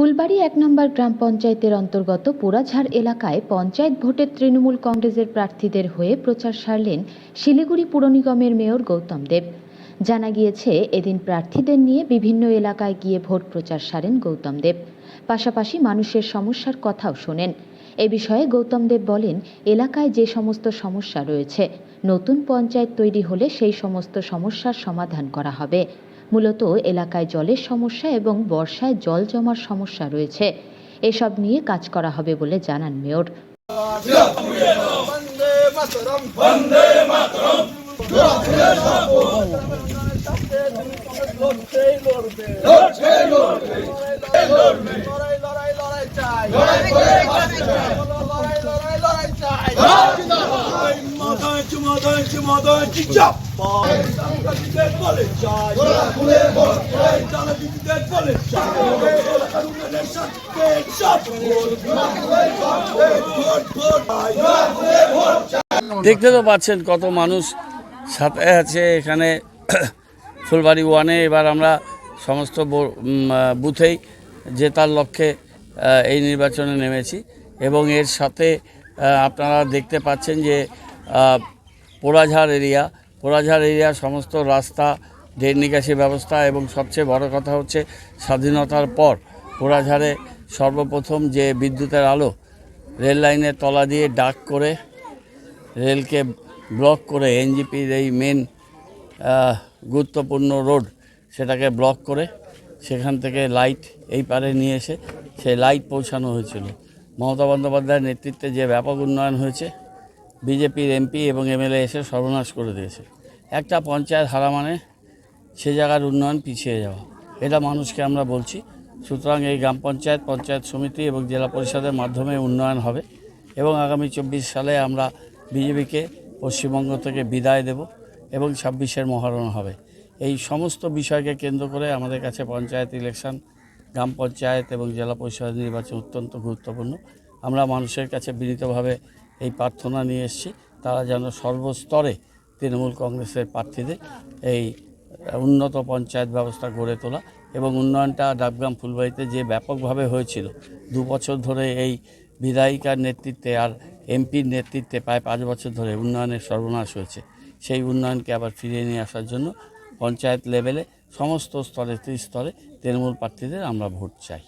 ফুলবাড়ি এক নম্বর গ্রাম পঞ্চায়েতের অন্তর্গত পোড়াঝাড় এলাকায় পঞ্চায়েত ভোটে তৃণমূল কংগ্রেসের প্রার্থীদের হয়ে প্রচার সারলেন শিলিগুড়ি পুর নিগমের মেয়র গৌতম দেব। জানা গিয়েছে, এদিন প্রার্থীদের নিয়ে বিভিন্ন এলাকায় গিয়ে ভোট প্রচার সারেন গৌতম দেব। পাশাপাশি মানুষের সমস্যার কথাও শোনেন। এ বিষয়ে গৌতম দেব বলেন, এলাকায় যে সমস্ত সমস্যা রয়েছে, নতুন পঞ্চায়েত তৈরি হলে সেই সমস্ত সমস্যার সমাধান করা হবে। মূলত এলাকায় জলের সমস্যা এবং বর্ষায় জল জমার সমস্যা রয়েছে। এসব নিয়ে কাজ করা হবে বলে জানান মেয়র। লড়াই লড়াই লড়াই চাই লড়াই লড়াই লড়াই লড়াই চাই বলে চাই বলে দিতে বলে চাই ভোট ভোট দেখতে তো পাচ্ছেন কত মানুষ সাথে আছে এখানে। ফুলবাড়ি ওয়ানে এবার আমরা সমস্ত ব- বুথেই জেতার লক্ষ্যে এই নির্বাচনে নেমেছি। এবং এর সাথে আপনারা দেখতে পাচ্ছেন যে পোড়াঝাড় এরিয়া। পোড়াঝাড় এরিয়া সমস্ত রাস্তা ড্রেন নিকাশি ব্যবস্থা এবং সবচেয়ে বড় কথা হচ্ছে স্বাধীনতার পর পোড়াঝাড়ে সর্বপ্রথম যে বিদ্যুতের আলো রেল লাইনের তলা দিয়ে ডাক করে, রেলকে ব্লক করে, এনজিপির এই মেন গুরুত্বপূর্ণ রোড সেটাকে ব্লক করে সেখান থেকে লাইট এই পারে নিয়ে এসে সেই লাইট পৌঁছানো হয়েছিল। মমতা বন্দ্যোপাধ্যায়ের নেতৃত্বে যে ব্যাপক উন্নয়ন হয়েছে বিজেপির এমপি এবং এমএলএ এসে সর্বনাশ করে দিয়েছে। একটা পঞ্চায়েত হারা মানে সে জায়গার উন্নয়ন পিছিয়ে যাওয়া। এটা মানুষকে আমরা বলছি। সুতরাং এই গ্রাম পঞ্চায়েত পঞ্চায়েত সমিতি এবং জেলা পরিষদের মাধ্যমে উন্নয়ন হবে এবং আগামী চব্বিশ সালে আমরা বিজেপিকে পশ্চিমবঙ্গ থেকে বিদায় দেব এবং ছাব্বিশের মহারণ হবে। এই সমস্ত বিষয়কে কেন্দ্র করে আমাদের কাছে পঞ্চায়েত ইলেকশন, গ্রাম পঞ্চায়েত এবং জেলা পরিষদ নির্বাচন অত্যন্ত গুরুত্বপূর্ণ। আমরা মানুষের কাছে বিনীতভাবে এই প্রার্থনা নিয়ে এসেছি। তারা যেন সর্বস্তরে তৃণমূল কংগ্রেসের প্রার্থীদের এই উন্নত পঞ্চায়েত ব্যবস্থা গড়ে তোলা এবং উন্নয়নটা ডাবগ্রাম ফুলবাড়িতে যে ব্যাপকভাবে হয়েছিল, দু বছর ধরে এই বিধায়িকার নেতৃত্বে আর এমপির নেতৃত্বে প্রায় পাঁচ বছর ধরে উন্নয়নের সর্বনাশ হয়েছে। সেই উন্নয়নকে আবার ফিরিয়ে নিয়ে আসার জন্য পঞ্চায়েত লেভেলে সমস্ত স্তরে, ত্রিস্তরে তৃণমূল প্রার্থীদের আমরা ভোট চাই।